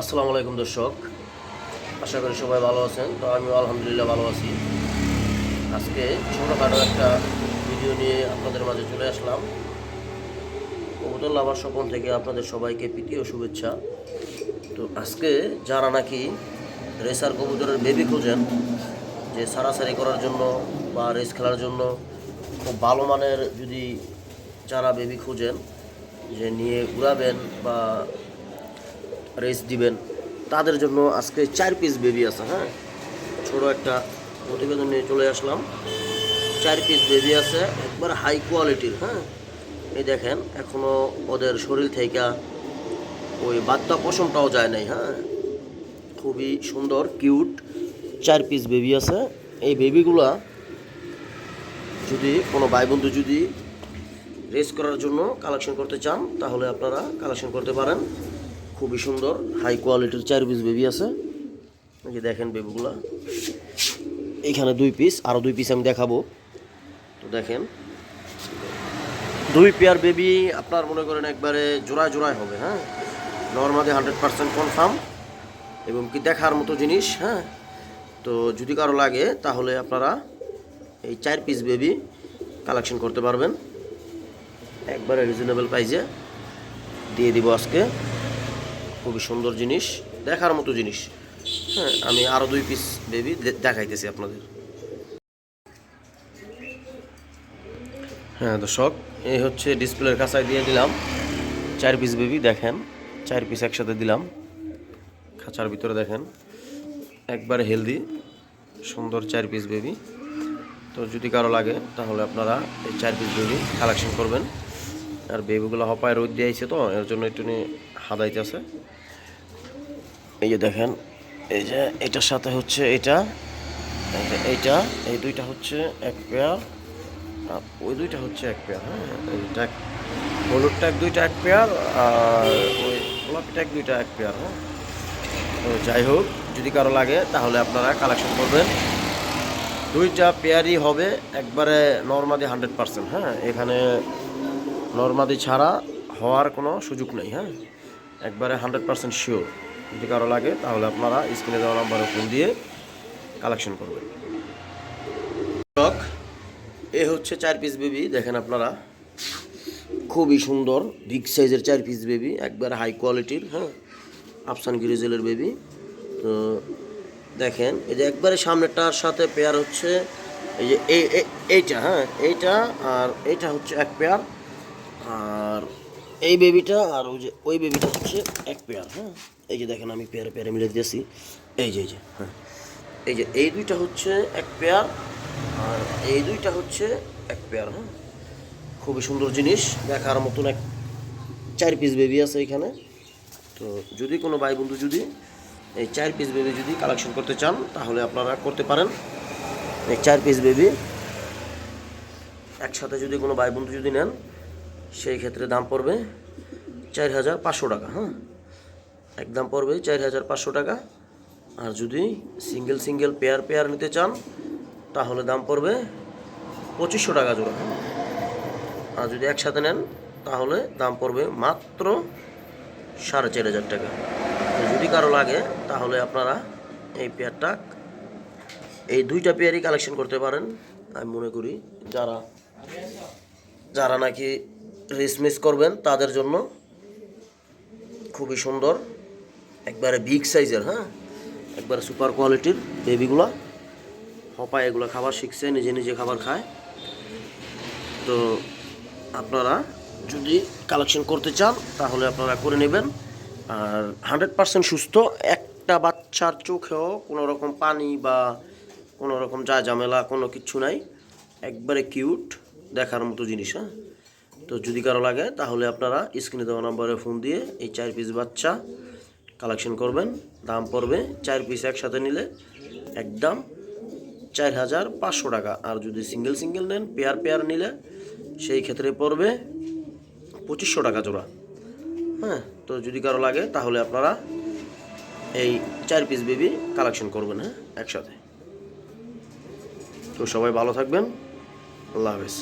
আসসালামু আলাইকুম দর্শক, আশা করি সবাই ভালো আছেন। তো আমিও আলহামদুলিল্লাহ ভালো আছি। আজকে ছোটোখাটো একটা ভিডিও নিয়ে আপনাদের মাঝে চলে আসলাম। কবুতর লাভার স্বপন থেকে আপনাদের সবাইকে প্রীতি ও শুভেচ্ছা। তো আজকে যারা নাকি রেসার কবুতরের বেবি খোঁজেন, যে সারাসারি করার জন্য বা রেস খেলার জন্য খুব ভালো মানের যদি যারা বেবি খোঁজেন, যে নিয়ে উড়াবেন বা রেস দিবেন। তাদের জন্য আজকে চার পিস বেবি আছে হ্যাঁ? ছোট একটা প্রতিবেদন নিয়ে চলে আসলাম। চার পিস বেবি আছে, একবার হাই কোয়ালিটির হ্যাঁ? এই দেখেন এখনও ওদের শরীর থেকে ওই বাচ্চা পশমটাও যায় নাই হ্যাঁ? খুবই সুন্দর কিউট চার পিস বেবি আছে। এই বেবিগুলা যদি কোনো ভাই বন্ধু যদি রেস করার জন্য কালেকশন করতে চান, তাহলে আপনারা কালেকশন করতে পারেন। খুবই সুন্দর হাই কোয়ালিটির চার পিস বেবি আছে। এই যে দেখেন বেবিগুলা এইখানে দুই পিস আরও দুই পিস আমি দেখাবো। তো দেখেন, দুই পেয়ার বেবি আপনার মনে করেন একবারে জোড়ায় জোড়ায় হবে হ্যাঁ? নর্মালি হান্ড্রেড পার্সেন্ট কনফার্ম এবং কি দেখার মতো জিনিস হ্যাঁ? তো যদি কারও লাগে, তাহলে আপনারা এই চার পিস বেবি কালেকশন করতে পারবেন। একবারে রিজনেবল প্রাইসে দিয়ে দিব আজকে। খুবই সুন্দর জিনিস, দেখার মতো জিনিস। হ্যাঁ আমি আরও দুই পিস বেবি দেখাইতেছি আপনাদের। হ্যাঁ দর্শক, এই হচ্ছে ডিসপ্লের কাছায় দিয়ে দিলাম। চার পিস বেবি দেখেন, চার পিস একসাথে দিলাম। খাঁচার ভিতরে দেখেন, একবারে হেলদি সুন্দর চার পিস বেবি তো যদি কারও লাগে, তাহলে আপনারা এই চার পিস বেবি কালেকশন করবেন। আর বেবিগুলো হপায় রোদ দিয়েছে তো, এর জন্য একটু হাদাইতেছে এই যে দেখেন, এই যে এটার সাথে হচ্ছে এটা এইটা, এই দুইটা হচ্ছে এক পেয়ার, আর ওই দুইটা হচ্ছে এক পেয়ার হ্যাঁ এইটা এক- হলুদ ট্যাগ দুইটা এক পেয়ার, আর ওই গোলাপি ট্যাগ দুইটা এক পেয়ার হ্যাঁ। তো যাই হোক, যদি কারও লাগে, তাহলে আপনারা কালেকশন করবেন। দুইটা পেয়ারই হবে, একবারে নর্মাদি হান্ড্রেড পার্সেন্ট হ্যাঁ। এখানে নর্মাদি ছাড়া হওয়ার কোনো সুযোগ নেই হ্যাঁ। একবারে হান্ড্রেড পার্সেন্ট শিওর। যদি কারও লাগে, তাহলে আপনারা স্ক্রিনে দেওয়া নাম্বারে ফোন দিয়ে কালেকশন করবেন। এ হচ্ছে চার পিস বেবি দেখেন আপনারা। খুবই সুন্দর বিগ সাইজের চার পিস বেবি একবার হাই কোয়ালিটির হ্যাঁ? আফসান গিরিজেলের বেবি তো দেখেন, এই যে একবারে সামনেটার সাথে পেয়ার হচ্ছে, এই যে এই এই- এইটা হ্যাঁ? এইটা আর এইটা হচ্ছে এক পেয়ার আর এই বেবিটা আর ওই যে, ওই বেবিটা হচ্ছে এক পেয়ার হ্যাঁ? এই যে দেখেন আমি পেয়ারে পেয়ারে মিলে দিয়েছি। এই যে এই যে হ্যাঁ। এই যে, এই দুইটা হচ্ছে এক পেয়ার আর এই দুইটা হচ্ছে এক পেয়ার হ্যাঁ? খুবই সুন্দর জিনিস, দেখার মতন এক চার পিস বেবি আছে এখানে। তো যদি কোনো ভাই বন্ধু যদি এই চার পিস বেবি যদি কালেকশন করতে চান, তাহলে আপনারা করতে পারেন। এই চার পিস বেবি একসাথে যদি কোনো ভাই বন্ধু যদি নেন সেই ক্ষেত্রে দাম পড়বে চার হাজার পাঁচশো টাকা হ্যাঁ? একদম পড়বে চার হাজার পাঁচশো টাকা। আর যদি সিঙ্গেল সিঙ্গেল পেয়ার পেয়ার নিতে চান, তাহলে দাম পড়বে পঁচিশশো টাকা জোড়া হ্যাঁ? আর যদি একসাথে নেন, তাহলে দাম পড়বে মাত্র সাড়ে চার হাজার টাকা। যদি কারও লাগে, তাহলে আপনারা এই পেয়ারটা, এই দুইটা পেয়ারই কালেকশন করতে পারেন। আমি মনে করি যারা যারা নাকি রেস মিস করবেন, তাদের জন্য খুবই সুন্দর। একবারে বিগ সাইজের হ্যাঁ? একবারে সুপার কোয়ালিটির বেবিগুলো হপায় এগুলো খাবার শিখছে, নিজে নিজে খাবার খায়। তো আপনারা যদি কালেকশন করতে চান, তাহলে আপনারা করে নেবেন। আর হান্ড্রেড পার্সেন্ট সুস্থ, একটা বাচ্চার চোখেও কোনো রকম পানি বা কোনো রকম যা ঝামেলা, কোনো কিছু নাই। একবারে কিউট দেখার মতো জিনিস হ্যাঁ? তো যদি কারও লাগে, তাহলে আপনারা স্ক্রিনে দেওয়া নাম্বারে ফোন দিয়ে এই চার পিস বাচ্চা কালেকশন করবেন। দাম পড়বে চার পিস একসাথে নিলে একদম চার হাজার পাঁচশো টাকা। আর যদি সিঙ্গেল সিঙ্গেল নেন পেয়ার পেয়ার নিলে সেই ক্ষেত্রে পড়বে পঁচিশশো টাকা জোড়া। হ্যাঁ তো যদি কারও লাগে, তাহলে আপনারা এই চার পিস বেবি কালেকশন করবেন হ্যাঁ একসাথে। তো সবাই ভালো থাকবেন। আল্লাহ হাফেজ।